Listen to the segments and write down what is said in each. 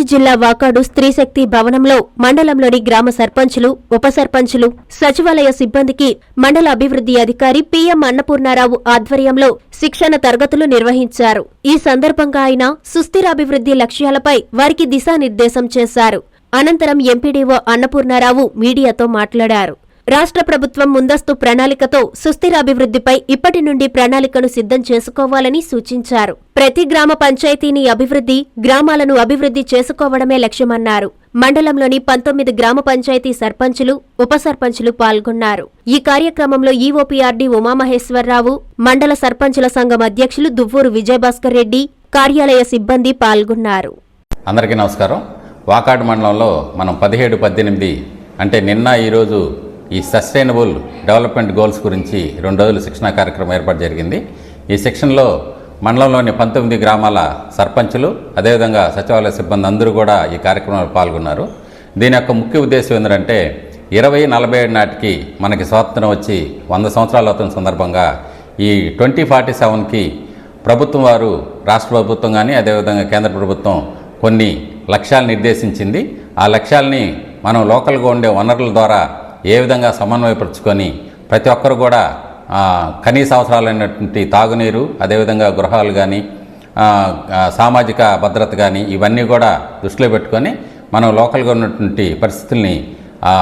తిరుపతి జిల్లా వాకాడు స్త్రీశక్తి భవనంలో మండలంలోని గ్రామ సర్పంచులు ఉప సర్పంచులు సచివాలయ సిబ్బందికి మండల అభివృద్ధి అధికారి పిఎం అన్నపూర్ణారావు ఆధ్వర్యంలో శిక్షణ తరగతులు నిర్వహించారు. ఈ సందర్భంగా ఆయన సుస్థిరాభివృద్ధి లక్ష్యాలపై వారికి దిశానిర్దేశం చేశారు. అనంతరం ఎంపీడీఓ అన్నపూర్ణారావు మీడియాతో మాట్లాడారు. రాష్ట్ర ప్రభుత్వం ముందస్తు ప్రణాళికతో సుస్థిర అభివృద్ధిపై ఇప్పటి నుండి ప్రణాళికను సిద్ధం చేసుకోవాలని సూచించారు. ప్రతి గ్రామ పంచాయతీని అభివృద్ధి గ్రామాలను అభివృద్ధి చేసుకోవడమే లక్ష్యమన్నారు. మండలంలోని పంతొమ్మిది గ్రామ పంచాయతీ సర్పంచులు ఉప సర్పంచులు పాల్గొన్నారు. ఈ కార్యక్రమంలో ఈఓపీఆర్డీ ఉమామహేశ్వరరావు మండల సర్పంచుల సంఘం అధ్యక్షులు దువ్వూరు విజయభాస్కర్ రెడ్డి కార్యాలయ సిబ్బంది పాల్గొన్నారు. అందరికీ నమస్కారం. వాకాడు మండలంలో మనం పదిహేడు పద్దెనిమిది అంటే నిన్న ఈరోజు ఈ సస్టైనబుల్ డెవలప్మెంట్ గోల్స్ గురించి రెండు రోజులు శిక్షణా కార్యక్రమం ఏర్పాటు జరిగింది. ఈ శిక్షణలో మండలంలోని పంతొమ్మిది గ్రామాల సర్పంచులు అదేవిధంగా సచివాలయ సిబ్బంది అందరూ కూడా ఈ కార్యక్రమంలో పాల్గొన్నారు. దీని యొక్క ముఖ్య ఉద్దేశం ఏంటంటే ఇరవై నలభై ఏడు నాటికి మనకి స్వాతంత్రం వచ్చి వంద సంవత్సరాలు అవుతున్న సందర్భంగా ఈ ట్వంటీ ఫార్టీ సెవెన్కి ప్రభుత్వం వారు రాష్ట్ర ప్రభుత్వం కానీ అదేవిధంగా కేంద్ర ప్రభుత్వం కొన్ని లక్ష్యాలు నిర్దేశించింది. ఆ లక్ష్యాల్ని మనం లోకల్గా ఉండే వనరుల ద్వారా ఏ విధంగా సమన్వయపరుచుకొని ప్రతి ఒక్కరు కూడా కనీస అవసరాలైనటువంటి తాగునీరు అదేవిధంగా గృహాలు కానీ సామాజిక భద్రత కానీ ఇవన్నీ కూడా దృష్టిలో పెట్టుకొని మనం లోకల్గా ఉన్నటువంటి పరిస్థితుల్ని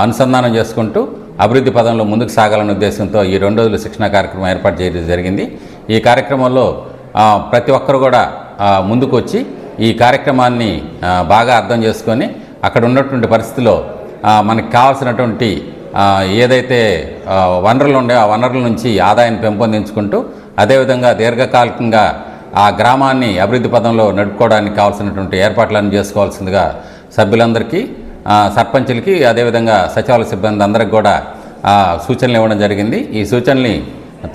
అనుసంధానం చేసుకుంటూ అభివృద్ధి పదంలో ముందుకు సాగాలనే ఉద్దేశంతో ఈ రెండు రోజుల శిక్షణ కార్యక్రమం ఏర్పాటు చేయడం జరిగింది. ఈ కార్యక్రమంలో ప్రతి ఒక్కరు కూడా ముందుకు వచ్చి ఈ కార్యక్రమాన్ని బాగా అర్థం చేసుకొని అక్కడ ఉన్నటువంటి పరిస్థితిలో మనకు కావాల్సినటువంటి ఏదైతే వనరులు ఉండే ఆ వనరుల నుంచి ఆదాయాన్ని పెంపొందించుకుంటూ అదేవిధంగా దీర్ఘకాలికంగా ఆ గ్రామాన్ని అభివృద్ధి పదంలో నడుపుకోవడానికి కావాల్సినటువంటి ఏర్పాట్లను చేసుకోవాల్సిందిగా సభ్యులందరికీ సర్పంచులకి అదేవిధంగా సచివాలయ సిబ్బంది అందరికి కూడా సూచనలు ఇవ్వడం జరిగింది. ఈ సూచనల్ని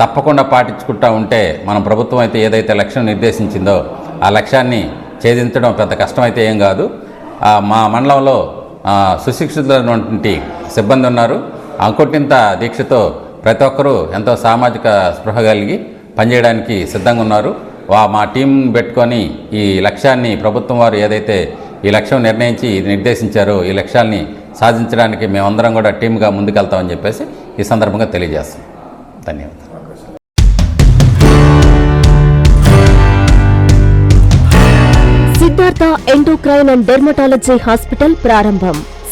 తప్పకుండా పాటించుకుంటా ఉంటే మన ప్రభుత్వం అయితే ఏదైతే లక్ష్యం నిర్దేశించిందో ఆ లక్ష్యాన్ని ఛేదించడం పెద్ద కష్టమైతే ఏం కాదు. మా మండలంలో సుశిక్షితులైనటువంటి సిబ్బంది ఉన్నారు. అంకుటింత దీక్షతో ప్రతి ఒక్కరూ ఎంతో సామాజిక స్పృహ కలిగి పనిచేయడానికి సిద్ధంగా ఉన్నారు. వా మా టీం పెట్టుకొని ఈ లక్ష్యాన్ని ప్రభుత్వం వారు ఏదైతే ఈ లక్ష్యం నిర్ణయించి నిర్దేశించారో ఈ లక్ష్యాల్ని సాధించడానికి మేమందరం కూడా టీమ్గా ముందుకెళ్తామని చెప్పేసి ఈ సందర్భంగా తెలియజేస్తాం. ధన్యవాదాలు. Siddhartha endocrine and dermatology hospital ప్రారంభం.